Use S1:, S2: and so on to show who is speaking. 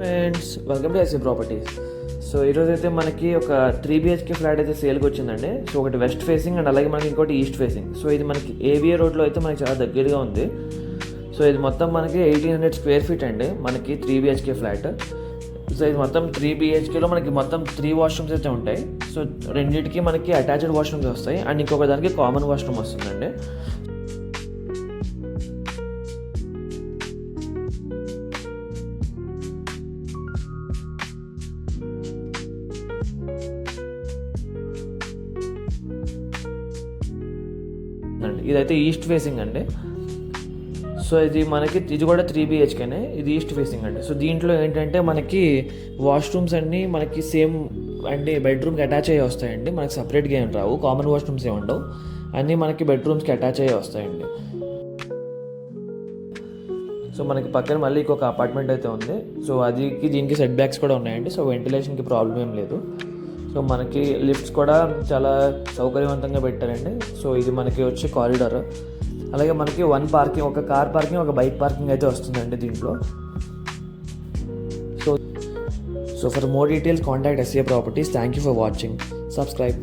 S1: Friends welcome to SC properties so ఈరోజు అయితే మనకి ఒక త్రీ బిహెచ్కే ఫ్లాట్ అయితే సేల్కి వచ్చిందండి. సో ఒకటి వెస్ట్ ఫేసింగ్ అండ్ అలాగే మనకి ఇంకోటి ఈస్ట్ ఫేసింగ్ సో ఇది మనకి ఏవిఏ రోడ్లో అయితే మనకి చాలా దగ్గరగా ఉంది. సో ఇది మొత్తం మనకి ఎయిటీన్ హండ్రెడ్ స్క్వేర్ ఫీట్ అండి. మనకి త్రీ బిహెచ్కే ఫ్లాట్ సో ఇది మొత్తం త్రీ బిహెచ్కేలో మనకి మొత్తం త్రీ వాష్రూమ్స్ అయితే ఉంటాయి. సో రెండింటికి మనకి అటాచ్డ్ వాష్రూమ్స్ వస్తాయి. అండ్ ఇంకొక దానికి కామన్ వాష్రూమ్ వస్తుందండి. ఇదైతే ఈస్ట్ ఫేసింగ్ అండి. సో ఇది మనకి ఇది కూడా త్రీ బిహెచ్కేనే ఇది ఈస్ట్ ఫేసింగ్ అండి. సో దీంట్లో ఏంటంటే మనకి వాష్రూమ్స్ అన్నీ మనకి సేమ్ అంటే బెడ్రూమ్కి అటాచ్ అయ్యి వస్తాయండి. మనకి సపరేట్గా ఏం రావు. కామన్ వాష్రూమ్స్ ఏమి ఉండవు. అన్నీ మనకి బెడ్రూమ్స్కి అటాచ్ అయ్యి వస్తాయండి. సో మనకి పక్కన మళ్ళీ ఇంకొక అపార్ట్మెంట్ అయితే ఉంది. సో అది దీనికి సెట్ బ్యాక్స్ కూడా ఉన్నాయండి. సో వెంటిలేషన్కి ప్రాబ్లం ఏం లేదు. సో మనకి లిఫ్ట్స్ కూడా చాలా సౌకర్యవంతంగా పెట్టారండి. సో ఇది మనకి వచ్చి కారిడార్. అలాగే మనకి వన్ పార్కింగ్ ఒక కార్ పార్కింగ్ ఒక బైక్ పార్కింగ్ అయితే వస్తుందండి దీంట్లో. So so for more details contact SA properties thank you for watching subscribe